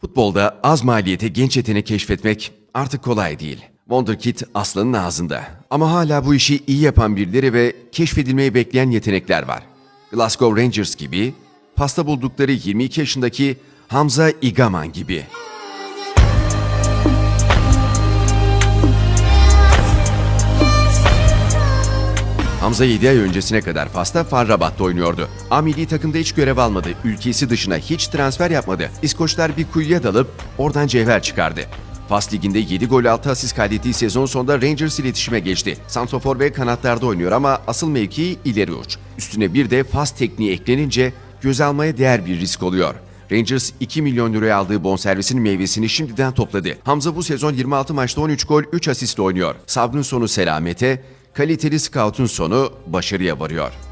Futbolda az maliyete genç yetenek keşfetmek artık kolay değil. Wonderkid aslanın ağzında. Ama hala bu işi iyi yapan birileri ve keşfedilmeyi bekleyen yetenekler var. Glasgow Rangers gibi, pasta buldukları 22 yaşındaki Hamza İgaman gibi. Hamza 7 ay öncesine kadar Fas'ta Far Rabat'ta oynuyordu. A milli takımda hiç görev almadı, ülkesi dışına hiç transfer yapmadı. İskoçlar bir kuyuya dalıp oradan cevher çıkardı. Fas Ligi'nde 7 gol 6 asist kaydettiği sezon sonunda Rangers iletişime geçti. Santrofor ve kanatlarda oynuyor ama asıl mevkii ileri uç. Üstüne bir de Fas tekniği eklenince göz almaya değer bir risk oluyor. Rangers 2 milyon liraya aldığı bonservisin meyvesini şimdiden topladı. Hamza bu sezon 26 maçta 13 gol 3 asistle oynuyor. Sabrın sonu selamete, kaliteli scout'un sonu başarıya varıyor.